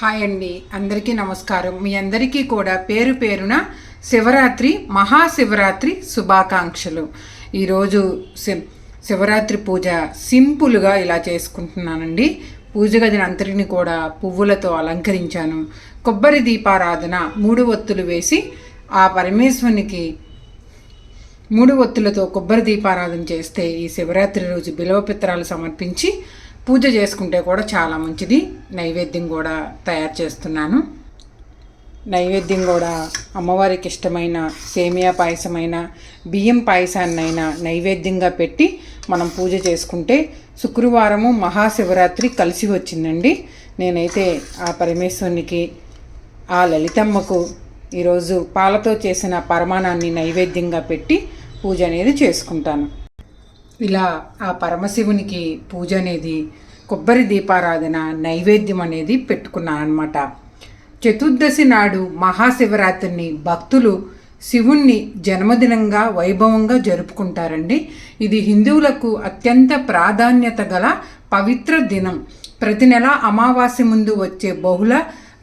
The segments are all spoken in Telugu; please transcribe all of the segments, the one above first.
హాయ్ అండి. అందరికీ నమస్కారం. మీ అందరికీ కూడా పేరు పేరున శివరాత్రి మహాశివరాత్రి శుభాకాంక్షలు. ఈరోజు శి శివరాత్రి పూజ సింపుల్గా ఇలా చేసుకుంటున్నానండి. పూజ గదిని అంతటిని కూడా పువ్వులతో అలంకరించాను. కొబ్బరి దీపారాధన మూడు ఒత్తులు వేసి ఆ పరమేశ్వరునికి మూడు ఒత్తులతో కొబ్బరి దీపారాధన చేస్తే ఈ శివరాత్రి రోజు బిలవపిత్రాలు సమర్పించి పూజ చేసుకుంటే కూడా చాలా మంచిది. నైవేద్యం కూడా తయారు చేస్తున్నాను. నైవేద్యం కూడా అమ్మవారికి ఇష్టమైన సేమియా పాయసమైన బియ్యం పాయసాన్నైనా నైవేద్యంగా పెట్టి మనం పూజ చేసుకుంటే శుక్రవారము మహాశివరాత్రి కలిసి వచ్చిందండి. నేనైతే ఆ పరమేశ్వరునికి ఆ లలితమ్మకు ఈరోజు పాలతో చేసిన పరమాణాన్ని నైవేద్యంగా పెట్టి పూజ అనేది చేసుకుంటాను. ఇలా ఆ పరమశివునికి పూజ అనేది కొబ్బరి దీపారాధన నైవేద్యం అనేది పెట్టుకున్నాను అనమాట చతుర్దశి నాడు మహాశివరాత్రిని భక్తులు శివుణ్ణి జన్మదినంగా వైభవంగా జరుపుకుంటారండి. ఇది హిందువులకు అత్యంత ప్రాధాన్యత గల పవిత్ర దినం. ప్రతి నెల అమావాస్య ముందు వచ్చే బహుళ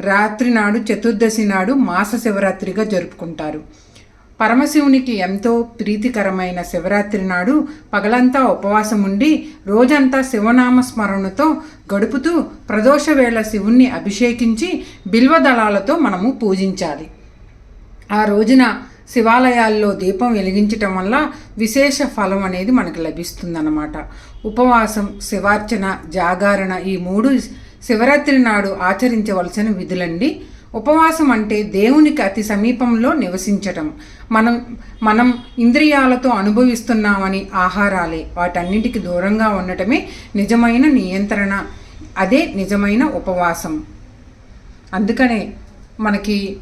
రాత్రి నాడు చతుర్దశి నాడు మాస శివరాత్రిగా జరుపుకుంటారు. పరమశివునికి ఎంతో ప్రీతికరమైన శివరాత్రి నాడు పగలంతా ఉపవాసం ఉండి రోజంతా శివనామ స్మరణతో గడుపుతూ ప్రదోష వేళ శివుణ్ణి అభిషేకించి బిల్వదళాలతో మనము పూజించాలి. ఆ రోజున శివాలయాల్లో దీపం వెలిగించటం వల్ల విశేష ఫలం అనేది మనకు లభిస్తుందన్నమాట. ఉపవాసం శివార్చన జాగారణ ఈ మూడు శివరాత్రి నాడు ఆచరించవలసిన విధులండి. ఉపవాసం అంటే దేవునికి అతి సమీపంలో నివసించటం. మనం మనం ఇంద్రియాలతో అనుభవిస్తున్నామని ఆహారాలే. వాటన్నిటికి దూరంగా ఉండటమే నిజమైన నియంత్రణ. అదే నిజమైన ఉపవాసం. అందుకనే మనకి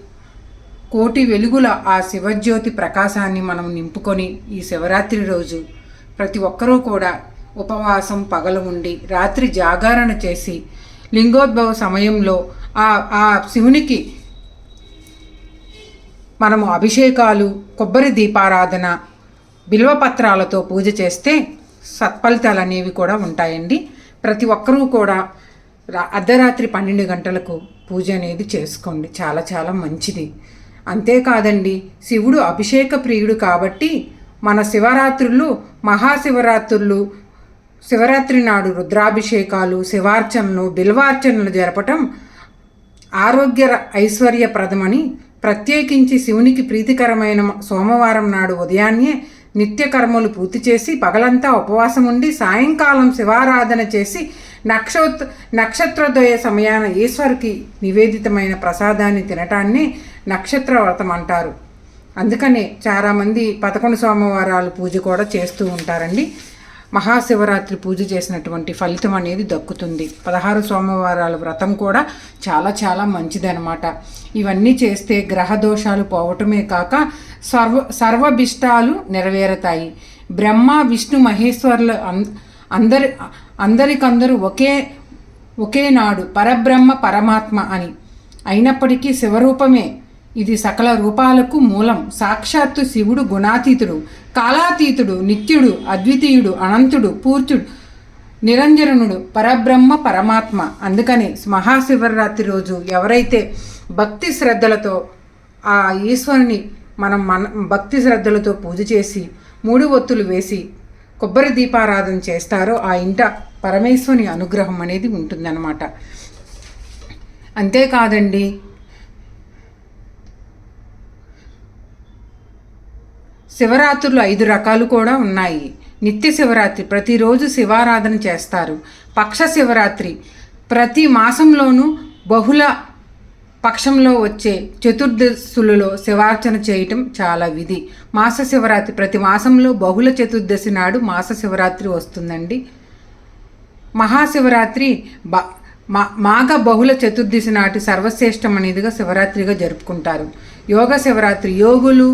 కోటి వెలుగుల ఆ శివజ్యోతి ప్రకాశాన్ని మనం నింపుకొని ఈ శివరాత్రి రోజు ప్రతి ఒక్కరూ కూడా ఉపవాసం పగలు ఉండి రాత్రి జాగరణ చేసి లింగోద్భవ సమయంలో ఆ ఆ శివునికి మనము అభిషేకాలు కొబ్బరి దీపారాధన బిల్వపత్రాలతో పూజ చేస్తే సత్ఫలితాలు అనేవి కూడా ఉంటాయండి. ప్రతి ఒక్కరూ కూడా రా- అర్ధరాత్రి పన్నెండు గంటలకు పూజ అనేది చేసుకోండి. చాలా చాలా మంచిది. అంతేకాదండి శివుడు అభిషేక ప్రియుడు కాబట్టి మన శివరాత్రులు మహాశివరాత్రులు శివరాత్రి నాడు రుద్రాభిషేకాలు శివార్చనలు బిల్వార్చనలు జరపటం ఆరోగ్య ఐశ్వర్యప్రదమని ప్రత్యేకించి శివునికి ప్రీతికరమైన సోమవారం నాడు ఉదయాన్నే నిత్యకర్మలు పూర్తి చేసి పగలంతా ఉపవాసం ఉండి సాయంకాలం శివారాధన చేసి నక్షత్ర నక్షత్రోదయ సమయాన ఈశ్వరికి నివేదితమైన ప్రసాదాన్ని తినటాన్ని నక్షత్ర వ్రతం అంటారు. అందుకనే చాలామంది పదకొండు సోమవారాలు పూజ కూడా చేస్తూ ఉంటారండి. మహాశివరాత్రి పూజ చేసినటువంటి ఫలితం అనేది దక్కుతుంది. పదహారు సోమవారాల వ్రతం కూడా చాలా చాలా మంచిదనమాట ఇవన్నీ చేస్తే గ్రహ దోషాలు పోవటమే కాక సర్వ సర్వభిష్టాలు నెరవేరుతాయి. బ్రహ్మ విష్ణు మహేశ్వరుల అం- అందరి అందరికందరూ ఒకే ఒకే నాడు పరబ్రహ్మ పరమాత్మ అని. అయినప్పటికీ శివరూపమే. ఇది సకల రూపాలకు మూలం. సాక్షాత్తు శివుడు గుణాతీతుడు కాలాతీతుడు నిత్యుడు అద్వితీయుడు అనంతుడు పూర్తుడు నిరంజనుడు పరబ్రహ్మ పరమాత్మ. అందుకని మహాశివరాత్రి రోజు ఎవరైతే భక్తి శ్రద్ధలతో ఆ ఈశ్వరుని మనం మన భక్తి శ్రద్ధలతో పూజ చేసి మూడు ఒత్తులు వేసి కొబ్బరి దీపారాధన చేస్తారో ఆ ఇంట పరమేశ్వరుని అనుగ్రహం అనేది ఉంటుందన్నమాట. అంతేకాదండి శివరాత్రులు ఐదు రకాలు కూడా ఉన్నాయి. నిత్య శివరాత్రి ప్రతిరోజు శివారాధన చేస్తారు. పక్ష శివరాత్రి ప్రతి మాసంలోనూ బహుళ పక్షంలో వచ్చే చతుర్దశులలో శివార్చన చేయటం చాలా విధి. మాస శివరాత్రి ప్రతి మాసంలో బహుళ చతుర్దశి నాడు మాస శివరాత్రి వస్తుందండి. మహాశివరాత్రి బ మా మాఘ బహుళ చతుర్దశి నాటి సర్వశ్రేష్టమనేదిగా శివరాత్రిగా జరుపుకుంటారు. యోగ శివరాత్రి యోగులు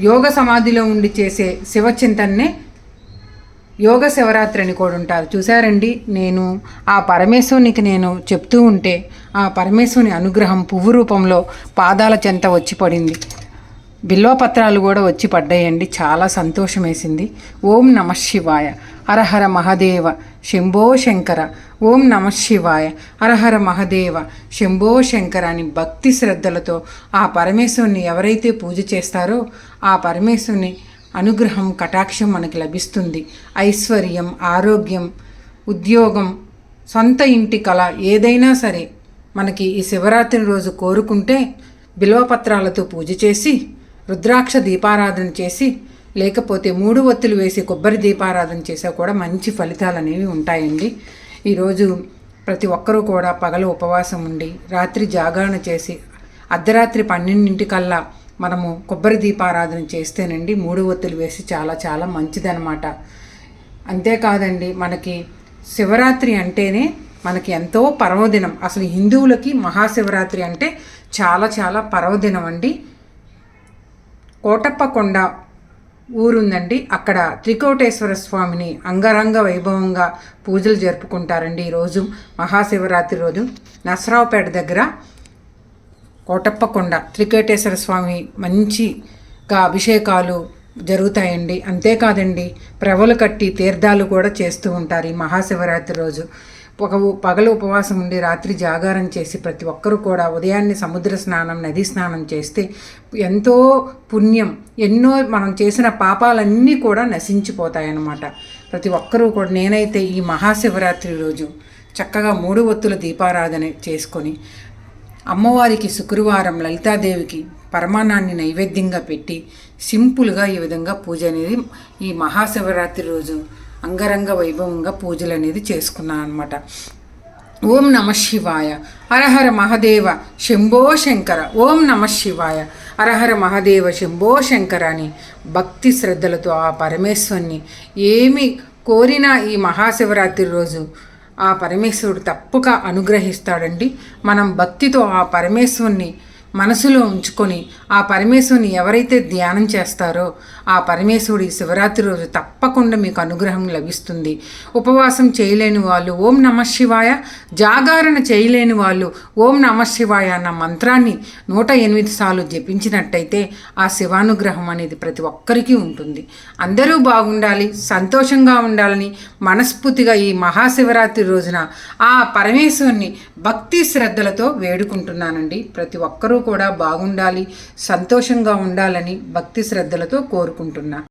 యోగ సమాధిలో ఉండి చేసే శివచింతన్నే యోగ శివరాత్రి అని కూడా ఉంటారు. చూసారండి నేను ఆ పరమేశ్వరునికి నేను చెప్తూ ఉంటే ఆ పరమేశ్వరుని అనుగ్రహం పువ్వు రూపంలో పాదాల చెంత వచ్చి పడింది. బిల్వపత్రాలు కూడా వచ్చి పడ్డాయండి. చాలా సంతోషం వేసింది ఓం నమ శివాయ. హరహర మహాదేవ. శంభో శంకర. ఓం నమ శివాయ. హరహర మహదేవ. శంభో శంకర అని భక్తి శ్రద్ధలతో ఆ పరమేశ్వరుని ఎవరైతే పూజ చేస్తారో ఆ పరమేశ్వరుని అనుగ్రహం కటాక్షం మనకి లభిస్తుంది. ఐశ్వర్యం ఆరోగ్యం ఉద్యోగం సొంత ఇంటి కళ ఏదైనా సరే మనకి ఈ శివరాత్రి రోజు కోరుకుంటే బిల్వపత్రాలతో పూజ చేసి రుద్రాక్ష దీపారాధన చేసి లేకపోతే మూడు ఒత్తులు వేసి కొబ్బరి దీపారాధన చేసా కూడా మంచి ఫలితాలు అనేవి ఉంటాయండి. ఈరోజు ప్రతి ఒక్కరూ కూడా పగలు ఉపవాసం ఉండి రాత్రి జాగరణ చేసి అర్ధరాత్రి పన్నెండింటికల్లా మనము కొబ్బరి దీపారాధన చేస్తేనండి మూడు ఒత్తులు వేసి చాలా చాలా మంచిదనమాట అంతేకాదండి మనకి శివరాత్రి అంటేనే మనకి ఎంతో పర్వదినం అసలు హిందువులకి మహాశివరాత్రి అంటే చాలా చాలా పర్వదినం అండి కోటప్పకొండ ఊరుందండి. అక్కడ త్రికోటేశ్వర స్వామిని అంగరంగ వైభవంగా పూజలు జరుపుకుంటారండి ఈరోజు మహాశివరాత్రి రోజు. నసరావుపేట దగ్గర కోటప్పకొండ త్రికోటేశ్వర స్వామి మంచిగా అభిషేకాలు జరుగుతాయండి. అంతేకాదండి ప్రవలు కట్టి తీర్థాలు కూడా చేస్తూ ఉంటారు ఈ మహాశివరాత్రి రోజు. ఒక పగలు ఉపవాసం ఉండి రాత్రి జాగారం చేసి ప్రతి ఒక్కరూ కూడా ఉదయాన్నే సముద్ర స్నానం నది స్నానం చేస్తే ఎంతో పుణ్యం. ఎన్నో మనం చేసిన పాపాలన్నీ కూడా నశించిపోతాయన్నమాట. ప్రతి ఒక్కరూ కూడా నేనైతే ఈ మహాశివరాత్రి రోజు చక్కగా మూడు ఒత్తుల దీపారాధన చేసుకొని అమ్మవారికి శుక్రవారం లలితాదేవికి పరమాణాన్ని నైవేద్యంగా పెట్టి సింపుల్గా ఈ విధంగా పూజ అనేది ఈ మహాశివరాత్రి రోజు అంగరంగ వైభవంగా పూజలు అనేది చేసుకున్నాను అనమాట ఓం నమ శివాయ. హరహర మహదేవ శంభో శంకర. ఓం నమ శివాయ. హరహర మహదేవ శంభో శంకర అని భక్తి శ్రద్ధలతో ఆ పరమేశ్వరుని ఏమి కోరినా ఈ మహాశివరాత్రి రోజు ఆ పరమేశ్వరుడు తప్పక అనుగ్రహిస్తాడండి. మనం భక్తితో ఆ పరమేశ్వరుని మనసులో ఉంచుకొని ఆ పరమేశ్వరుని ఎవరైతే ధ్యానం చేస్తారో ఆ పరమేశ్వరుడి శివరాత్రి రోజు తప్పకుండా మీకు అనుగ్రహం లభిస్తుంది. ఉపవాసం చేయలేని వాళ్ళు ఓం నమ శివాయ జాగారణ చేయలేని వాళ్ళు ఓం నమ శివాయ అన్న మంత్రాన్ని నూట ఎనిమిది సార్లు జపించినట్టయితే ఆ శివానుగ్రహం అనేది ప్రతి ఒక్కరికి ఉంటుంది. అందరూ బాగుండాలి సంతోషంగా ఉండాలని మనస్ఫూర్తిగా ఈ మహాశివరాత్రి రోజున ఆ పరమేశ్వరుని భక్తి శ్రద్ధలతో వేడుకుంటున్నానండి. ప్రతి ఒక్కరూ కూడా బాగుండాలి సంతోషంగా ఉండాలని భక్తి శ్రద్ధలతో కోరుకుంటున్నా.